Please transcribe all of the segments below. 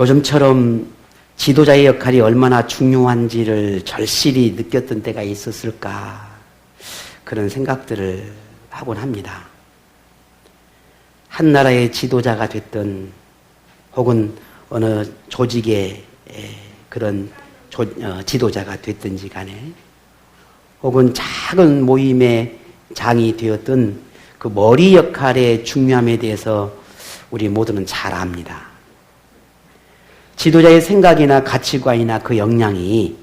요즘처럼 지도자의 역할이 얼마나 중요한지를 절실히 느꼈던 때가 있었을까 그런 생각들을 하곤 합니다. 한 나라의 지도자가 됐든 혹은 어느 조직의 에, 그런 조- 어, 지도자가 됐든지 간에 혹은 작은 모임의 장이 되었던 그 머리 역할의 중요함에 대해서 우리 모두는 잘 압니다. 지도자의 생각이나 가치관이나 그 역량이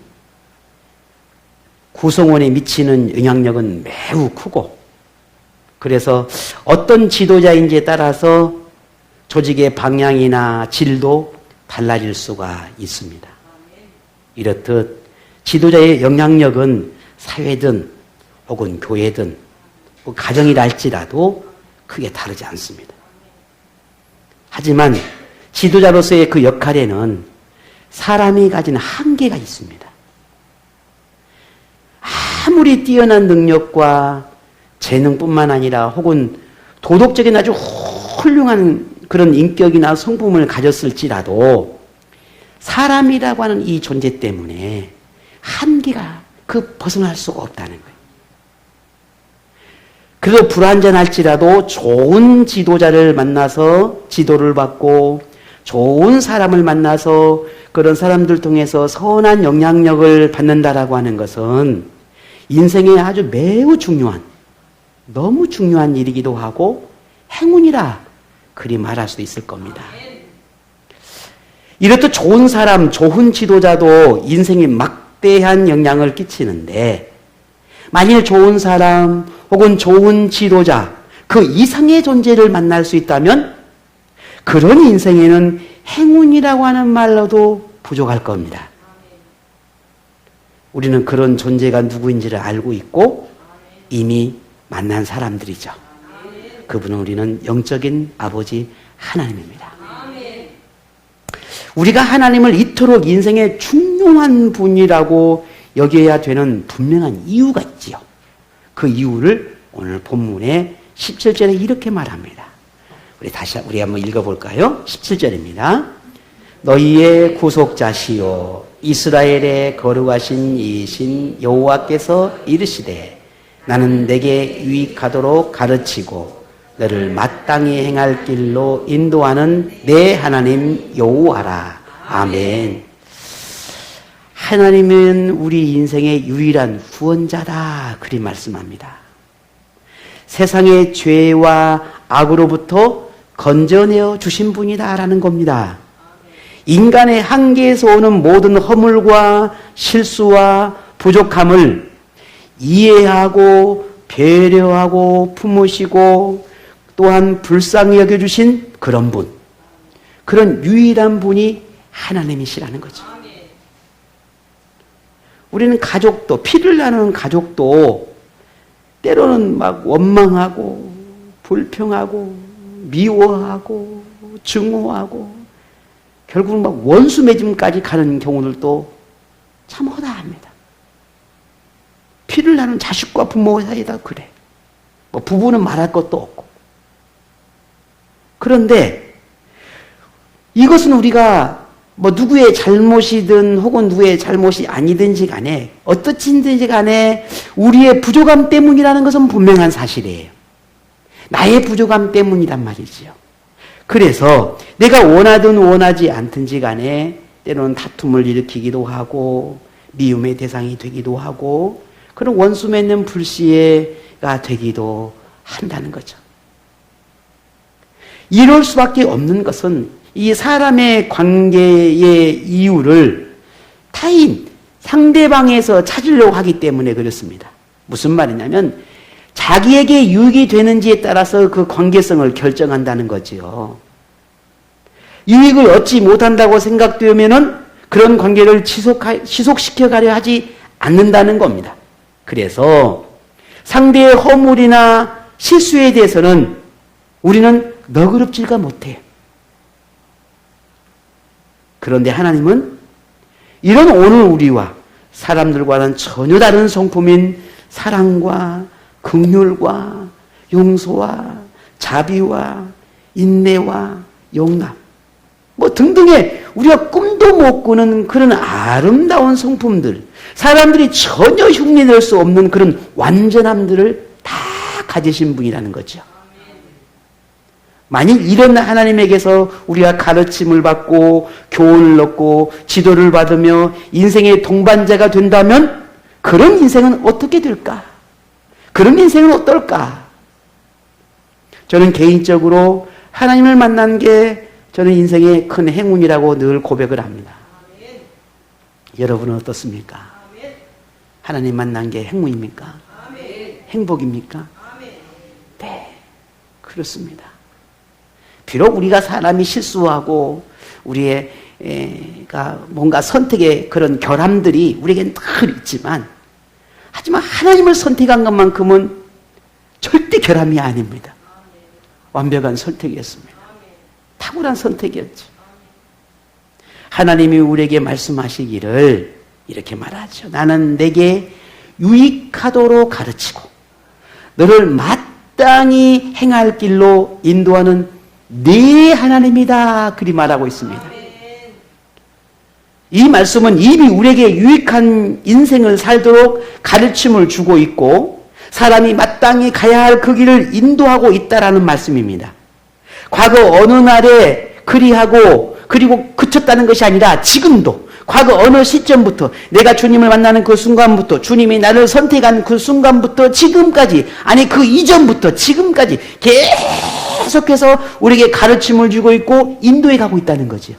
구성원에 미치는 영향력은 매우 크고 그래서 어떤 지도자인지에 따라서 조직의 방향이나 질도 달라질 수가 있습니다. 이렇듯 지도자의 영향력은 사회든 혹은 교회든 뭐 가정이랄지라도 크게 다르지 않습니다. 하지만 지도자로서의 그 역할에는 사람이 가진 한계가 있습니다. 아무리 뛰어난 능력과 재능뿐만 아니라 혹은 도덕적인 아주 훌륭한 그런 인격이나 성품을 가졌을지라도 사람이라고 하는 이 존재 때문에 한계가 그 벗어날 수가 없다는 거예요. 그래도 불완전할지라도 좋은 지도자를 만나서 지도를 받고 좋은 사람을 만나서 그런 사람들 통해서 선한 영향력을 받는다라고 하는 것은 인생에 아주 매우 중요한 너무 중요한 일이기도 하고 행운이라 그리 말할 수도 있을 겁니다. 이렇듯 좋은 사람, 좋은 지도자도 인생에 막대한 영향을 끼치는데 만일 좋은 사람 혹은 좋은 지도자 그 이상의 존재를 만날 수 있다면 그런 인생에는 행운이라고 하는 말로도 부족할 겁니다. 우리는 그런 존재가 누구인지를 알고 있고 이미 만난 사람들이죠. 그분은 우리는 영적인 아버지 하나님입니다. 우리가 하나님을 이토록 인생의 중요한 분이라고 여겨야 되는 분명한 이유가 있지요. 그 이유를 오늘 본문의 17절에 이렇게 말합니다. 우리 다시 우리 한번 읽어볼까요? 17절입니다. 너희의 구속자시요 이스라엘의 거룩하신 이신 여호와께서 이르시되 나는 내게 유익하도록 가르치고 너를 마땅히 행할 길로 인도하는 내 하나님 여호와라. 아멘. 하나님은 우리 인생의 유일한 구원자다. 그리 말씀합니다. 세상의 죄와 악으로부터 건져내어 주신 분이다라는 겁니다. 인간의 한계에서 오는 모든 허물과 실수와 부족함을 이해하고 배려하고 품으시고 또한 불쌍히 여겨주신 그런 분. 그런 유일한 분이 하나님이시라는 거죠. 우리는 가족도, 피를 나누는 가족도 때로는 막 원망하고, 불평하고, 미워하고, 증오하고, 결국은 막 원수 맺음까지 가는 경우들도 참 허다합니다. 피를 나는 자식과 부모 사이다 그래. 뭐 부부는 말할 것도 없고. 그런데 이것은 우리가 뭐 누구의 잘못이든 혹은 누구의 잘못이 아니든지 간에 어떻든지 간에 우리의 부족함 때문이라는 것은 분명한 사실이에요. 나의 부족함 때문이란 말이지요. 그래서 내가 원하든 원하지 않든지 간에 때로는 다툼을 일으키기도 하고 미움의 대상이 되기도 하고 그런 원수 맺는 불씨가 되기도 한다는 거죠. 이럴 수밖에 없는 것은 이 사람의 관계의 이유를 타인, 상대방에서 찾으려고 하기 때문에 그렇습니다. 무슨 말이냐면 자기에게 유익이 되는지에 따라서 그 관계성을 결정한다는 거지요. 유익을 얻지 못한다고 생각되면은 그런 관계를 지속하, 지속시켜 가려 하지 않는다는 겁니다. 그래서 상대의 허물이나 실수에 대해서는 우리는 너그럽지가 못해요. 그런데 하나님은 이런 오늘 우리와 사람들과는 전혀 다른 성품인 사랑과 긍휼과 용서와 자비와 인내와 용납 뭐 등등의 우리가 꿈도 못 꾸는 그런 아름다운 성품들, 사람들이 전혀 흉내낼 수 없는 그런 완전함들을 다 가지신 분이라는 거죠. 만일 이런 하나님에게서 우리가 가르침을 받고 교훈을 얻고 지도를 받으며 인생의 동반자가 된다면 그런 인생은 어떻게 될까? 그런 인생은 어떨까? 저는 개인적으로 하나님을 만난 게 저는 인생의 큰 행운이라고 늘 고백을 합니다. 여러분은 어떻습니까? 하나님 만난 게 행운입니까? 행복입니까? 네, 그렇습니다. 비록 우리가 사람이 실수하고 우리가 뭔가 선택의 그런 결함들이 우리에겐 늘 있지만 하지만 하나님을 선택한 것만큼은 절대 결함이 아닙니다. 완벽한 선택이었습니다. 탁월한 선택이었죠. 하나님이 우리에게 말씀하시기를 이렇게 말하죠. 나는 내게 유익하도록 가르치고 너를 마땅히 행할 길로 인도하는 네 하나님이다. 그리 말하고 있습니다. 이 말씀은 이미 우리에게 유익한 인생을 살도록 가르침을 주고 있고 사람이 마땅히 가야 할 그 길을 인도하고 있다라는 말씀입니다. 과거 어느 날에 그리하고 그리고 그쳤다는 것이 아니라 지금도 과거 어느 시점부터 내가 주님을 만나는 그 순간부터 주님이 나를 선택한 그 순간부터 지금까지 아니 그 이전부터 지금까지 계속해서 우리에게 가르침을 주고 있고 인도해 가고 있다는 거죠.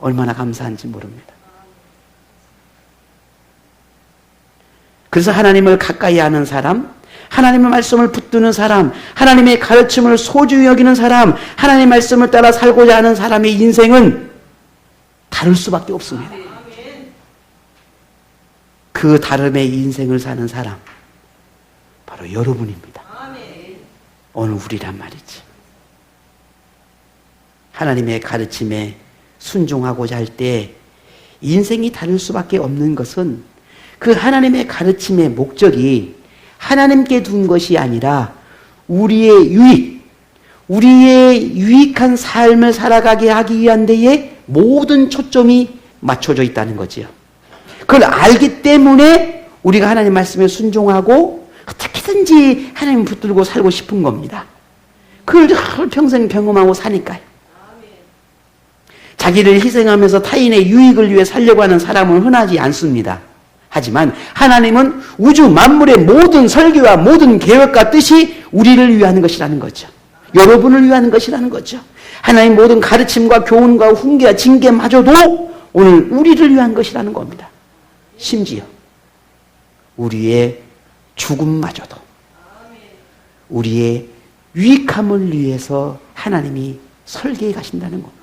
얼마나 감사한지 모릅니다. 그래서 하나님을 가까이 하는 사람, 하나님의 말씀을 붙드는 사람, 하나님의 가르침을 소중히 여기는 사람, 하나님의 말씀을 따라 살고자 하는 사람의 인생은 다를 수밖에 없습니다. 그 다름의 인생을 사는 사람, 바로 여러분입니다. 오늘 우리란 말이지. 하나님의 가르침에 순종하고자 할 때 인생이 다를 수밖에 없는 것은 그 하나님의 가르침의 목적이 하나님께 둔 것이 아니라 우리의 유익, 우리의 유익한 삶을 살아가게 하기 위한 데에 모든 초점이 맞춰져 있다는 거지요. 그걸 알기 때문에 우리가 하나님 말씀에 순종하고 어떻게든지 하나님 붙들고 살고 싶은 겁니다. 그걸 평생 경험하고 사니까요. 자기를 희생하면서 타인의 유익을 위해 살려고 하는 사람은 흔하지 않습니다. 하지만 하나님은 우주 만물의 모든 설계와 모든 계획과 뜻이 우리를 위하는 것이라는 거죠. 여러분을 위하는 것이라는 거죠. 하나님 모든 가르침과 교훈과 훈계와 징계마저도 오늘 우리를 위한 것이라는 겁니다. 심지어 우리의 죽음마저도 우리의 유익함을 위해서 하나님이 설계해 가신다는 겁니다.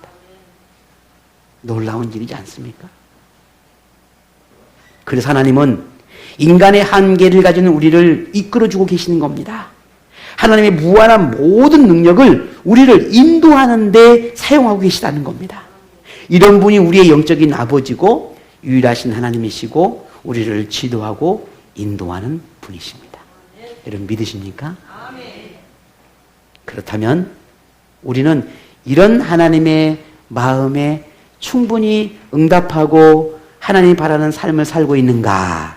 놀라운 일이지 않습니까? 그래서 하나님은 인간의 한계를 가지는 우리를 이끌어주고 계시는 겁니다. 하나님의 무한한 모든 능력을 우리를 인도하는데 사용하고 계시다는 겁니다. 이런 분이 우리의 영적인 아버지고 유일하신 하나님이시고 우리를 지도하고 인도하는 분이십니다. 여러분 믿으십니까? 그렇다면 우리는 이런 하나님의 마음에 충분히 응답하고 하나님이 바라는 삶을 살고 있는가?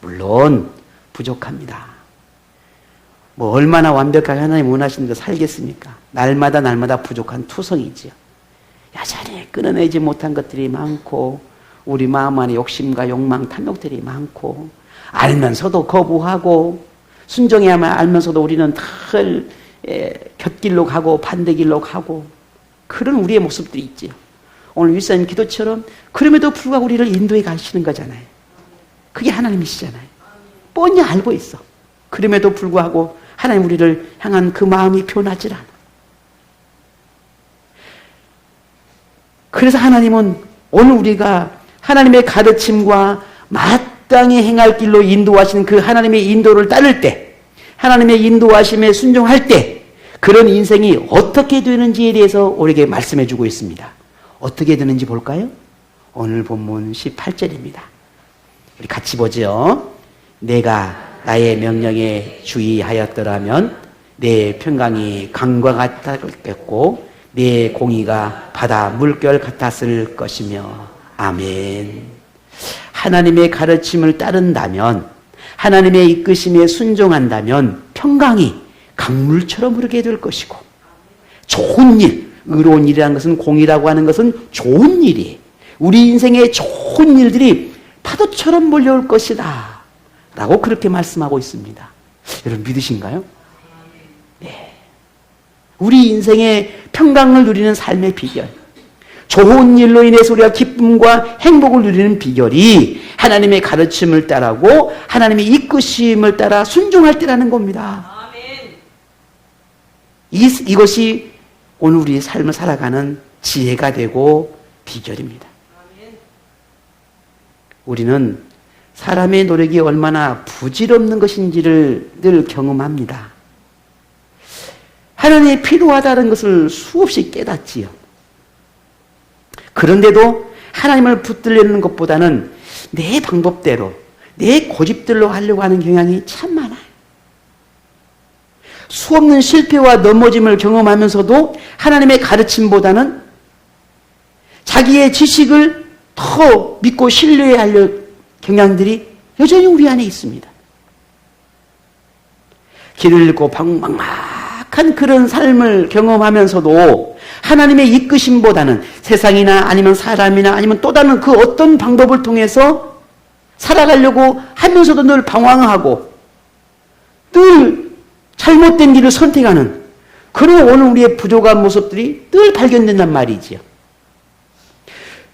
물론 부족합니다. 뭐 얼마나 완벽하게 하나님 원하시는 거 살겠습니까? 날마다 날마다 부족한 투성이지요. 여전히 끊어내지 못한 것들이 많고 우리 마음 안에 욕심과 욕망, 탐욕들이 많고 알면서도 거부하고 순종해야만 알면서도 우리는 늘 곁길로 가고 반대길로 가고 그런 우리의 모습들이 있지요. 오늘 윗사님 기도처럼 그럼에도 불구하고 우리를 인도해 가시는 거잖아요. 그게 하나님이시잖아요. 뻔히 알고 있어. 그럼에도 불구하고 하나님 우리를 향한 그 마음이 변하질 않아. 그래서 하나님은 오늘 우리가 하나님의 가르침과 마땅히 행할 길로 인도하시는 그 하나님의 인도를 따를 때, 하나님의 인도하심에 순종할 때, 그런 인생이 어떻게 되는지에 대해서 우리에게 말씀해 주고 있습니다. 어떻게 되는지 볼까요? 오늘 본문 18절입니다. 우리 같이 보죠. 내가 나의 명령에 주의하였더라면 내 평강이 강과 같았겠고 내 공의가 바다 물결 같았을 것이며 아멘. 하나님의 가르침을 따른다면 하나님의 이끄심에 순종한다면 평강이 강물처럼 흐르게 될 것이고 좋은 일, 의로운 일이라는 것은 공이라고 하는 것은 좋은 일이 우리 인생의 좋은 일들이 파도처럼 몰려올 것이다. 라고 그렇게 말씀하고 있습니다. 여러분 믿으신가요? 네. 우리 인생의 평강을 누리는 삶의 비결. 좋은 일로 인해서 우리가 기쁨과 행복을 누리는 비결이 하나님의 가르침을 따라고 하나님의 이끄심을 따라 순종할 때라는 겁니다. 이, 이것이 오늘 우리의 삶을 살아가는 지혜가 되고 비결입니다. 우리는 사람의 노력이 얼마나 부질없는 것인지를 늘 경험합니다. 하나님이 필요하다는 것을 수없이 깨닫지요. 그런데도 하나님을 붙들려는 것보다는 내 방법대로, 내 고집들로 하려고 하는 경향이 참 많아요. 수없는 실패와 넘어짐을 경험하면서도 하나님의 가르침보다는 자기의 지식을 더 믿고 할 경향들이 여전히 우리 안에 있습니다. 길을 잃고 방막한 그런 삶을 경험하면서도 하나님의 이끄심보다는 세상이나 아니면 사람이나 아니면 또 다른 그 어떤 방법을 통해서 살아가려고 하면서도 늘 방황하고 늘 잘못된 길을 선택하는 그런 오늘 우리의 부족한 모습들이 늘 발견된단 말이지요.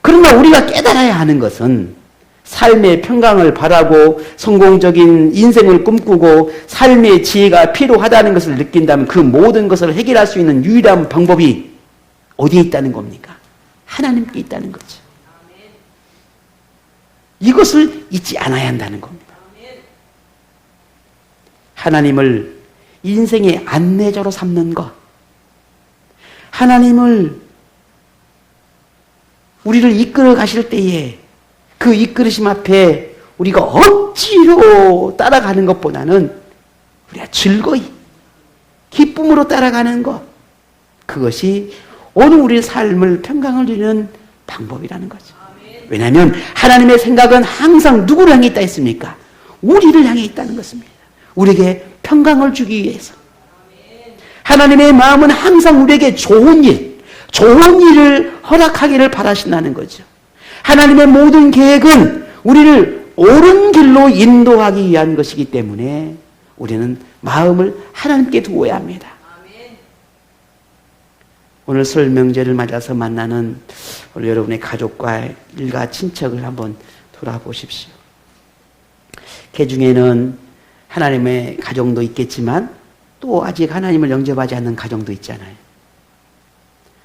그러나 우리가 깨달아야 하는 것은 삶의 평강을 바라고 성공적인 인생을 꿈꾸고 삶의 지혜가 필요하다는 것을 느낀다면 그 모든 것을 해결할 수 있는 유일한 방법이 어디에 있다는 겁니까? 하나님께 있다는 거죠. 이것을 잊지 않아야 한다는 겁니다. 하나님을 인생의 안내자로 삼는 것. 하나님을 우리를 이끌어 가실 때에 그 이끌으심 앞에 우리가 억지로 따라가는 것보다는 우리가 즐거이 기쁨으로 따라가는 것 그것이 오늘 우리의 삶을 평강을 누리는 방법이라는 거죠. 왜냐하면 하나님의 생각은 항상 누구를 향해 있다 했습니까? 우리를 향해 있다는 것입니다. 우리에게 평강을 주기 위해서. 하나님의 마음은 항상 우리에게 좋은 일, 좋은 일을 허락하기를 바라신다는 거죠. 하나님의 모든 계획은 우리를 옳은 길로 인도하기 위한 것이기 때문에 우리는 마음을 하나님께 두어야 합니다. 오늘 설 명제를 맞아서 만나는 오늘 여러분의 가족과 일가 친척을 한번 돌아보십시오. 그 중에는 하나님의 가정도 있겠지만 또 아직 하나님을 영접하지 않는 가정도 있잖아요.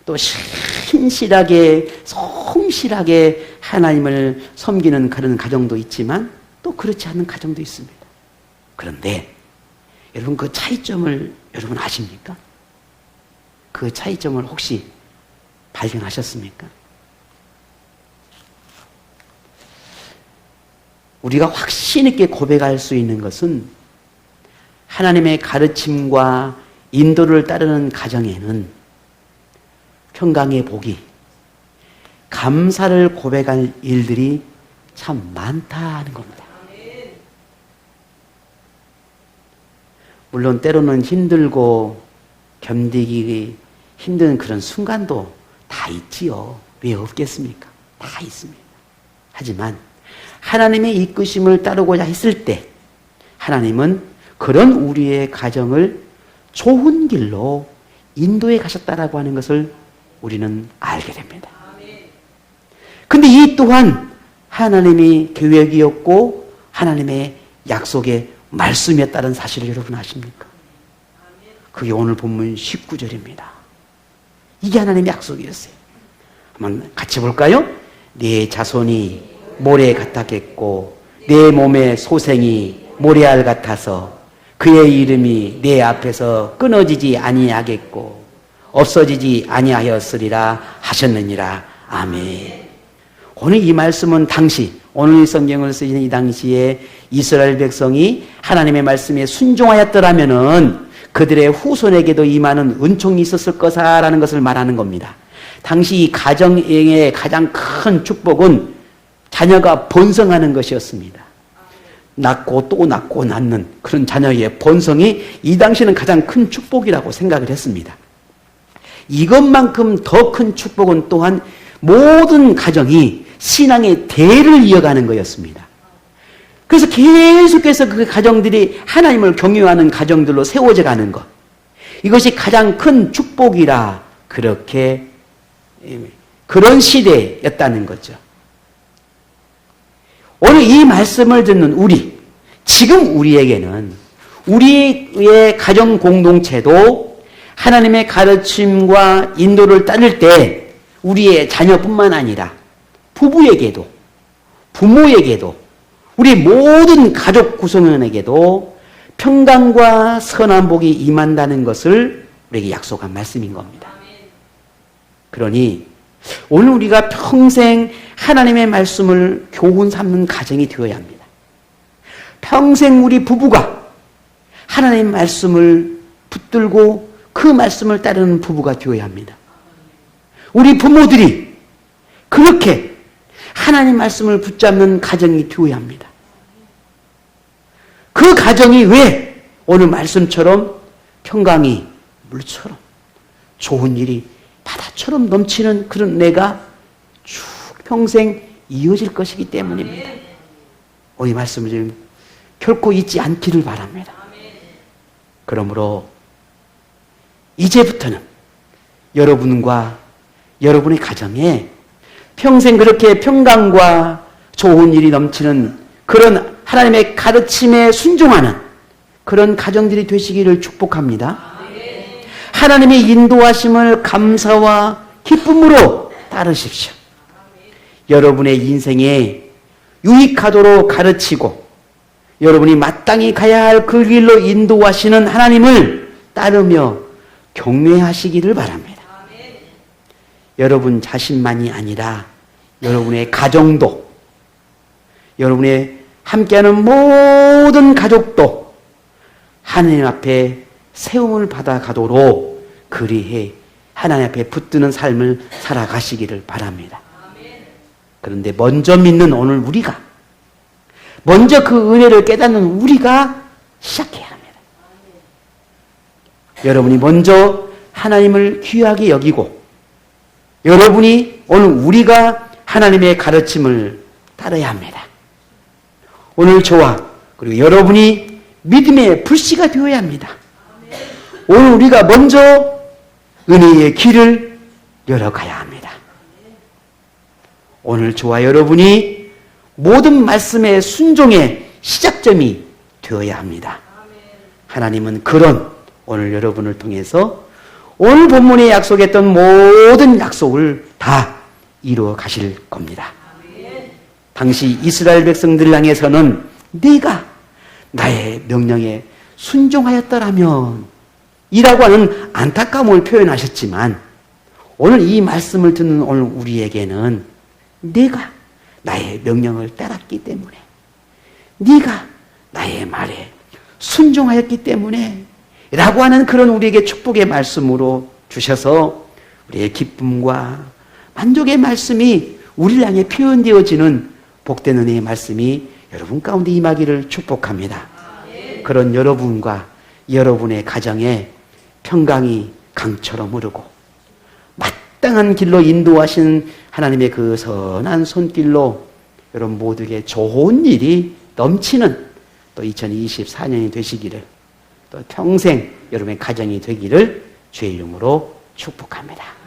또 신실하게 성실하게 하나님을 섬기는 그런 가정도 있지만 또 그렇지 않은 가정도 있습니다. 그런데 여러분 그 차이점을 여러분 아십니까? 그 차이점을 혹시 발견하셨습니까? 우리가 확신 있게 고백할 수 있는 것은 하나님의 가르침과 인도를 따르는 가정에는 평강의 복이 감사를 고백할 일들이 참 많다는 겁니다. 물론 때로는 힘들고 견디기 힘든 그런 순간도 다 있지요. 왜 없겠습니까? 다 있습니다. 하지만 하나님의 이끄심을 따르고자 했을 때 하나님은 그런 우리의 가정을 좋은 길로 인도해 가셨다라고 하는 것을 우리는 알게 됩니다. 근데 이 또한 하나님이 계획이었고 하나님의 약속의 말씀이었다는 사실을 여러분 아십니까? 그게 오늘 본문 19절입니다. 이게 하나님의 약속이었어요. 한번 같이 볼까요? 네 자손이 모래 같았겠고 내 몸의 소생이 모래알 같아서 그의 이름이 내 앞에서 끊어지지 아니하겠고 없어지지 아니하였으리라 하셨느니라. 아멘. 오늘 이 말씀은 당시 오늘 이 성경을 쓰시는 이 당시에 이스라엘 백성이 하나님의 말씀에 순종하였더라면은 그들의 후손에게도 임하는 은총이 있었을 거다라는 것을 말하는 겁니다. 당시 이 가정의 가장 큰 축복은 자녀가 번성하는 것이었습니다. 낳고 또 낳고 낳는 그런 자녀의 번성이 이 당시는 가장 큰 축복이라고 생각을 했습니다. 이것만큼 더 큰 축복은 또한 모든 가정이 신앙의 대를 이어가는 거였습니다. 그래서 계속해서 그 가정들이 하나님을 경유하는 가정들로 세워져 가는 것. 이것이 가장 큰 축복이라 그렇게 그런 시대였다는 거죠. 오늘 이 말씀을 듣는 우리, 지금 우리에게는 우리의 가정 공동체도 하나님의 가르침과 인도를 따를 때 우리의 자녀뿐만 아니라 부부에게도 부모에게도 우리 모든 가족 구성원에게도 평강과 선한 복이 임한다는 것을 우리에게 약속한 말씀인 겁니다. 그러니 오늘 우리가 평생 하나님의 말씀을 교훈 삼는 가정이 되어야 합니다. 평생 우리 부부가 하나님의 말씀을 붙들고 그 말씀을 따르는 부부가 되어야 합니다. 우리 부모들이 그렇게 하나님 말씀을 붙잡는 가정이 되어야 합니다. 그 가정이 왜 오늘 말씀처럼 평강이 물처럼 좋은 일이 바다처럼 넘치는 그런 내가 쭉 평생 이어질 것이기 때문입니다. 오늘 말씀을 좀 결코 잊지 않기를 바랍니다. 그러므로 이제부터는 여러분과 여러분의 가정에 평생 그렇게 평강과 좋은 일이 넘치는 그런 하나님의 가르침에 순종하는 그런 가정들이 되시기를 축복합니다. 하나님의 인도하심을 감사와 기쁨으로 따르십시오. 여러분의 인생에 유익하도록 가르치고 여러분이 마땅히 가야 할 그 길로 인도하시는 하나님을 따르며 경외하시기를 바랍니다. 여러분 자신만이 아니라 여러분의 가정도 여러분의 함께하는 모든 가족도 하나님 앞에 세움을 받아가도록 그리해 하나님 앞에 붙드는 삶을 살아가시기를 바랍니다. 그런데 먼저 믿는 오늘 우리가 먼저 그 은혜를 깨닫는 우리가 시작해야 합니다. 여러분이 먼저 하나님을 귀하게 여기고 여러분이 오늘 우리가 하나님의 가르침을 따라야 합니다. 오늘 저와 그리고 여러분이 믿음의 불씨가 되어야 합니다. 오늘 우리가 먼저 은혜의 길을 열어가야 합니다. 오늘 저와 여러분이 모든 말씀의 순종의 시작점이 되어야 합니다. 하나님은 그런 오늘 여러분을 통해서 오늘 본문에 약속했던 모든 약속을 다 이루어 가실 겁니다. 당시 이스라엘 백성들 향해서는 네가 나의 명령에 순종하였더라면 이라고 하는 안타까움을 표현하셨지만 오늘 이 말씀을 듣는 오늘 우리에게는 네가 나의 명령을 따랐기 때문에 네가 나의 말에 순종하였기 때문에 라고 하는 그런 우리에게 축복의 말씀으로 주셔서 우리의 기쁨과 만족의 말씀이 우리를 향해 표현되어지는 복된 은혜의 말씀이 여러분 가운데 임하기를 축복합니다. 그런 여러분과 여러분의 가정에 평강이 강처럼 흐르고 마땅한 길로 인도하신 하나님의 그 선한 손길로 여러분 모두에게 좋은 일이 넘치는 또 2024년이 되시기를 또 평생 여러분의 가정이 되기를 주의 이름으로 축복합니다.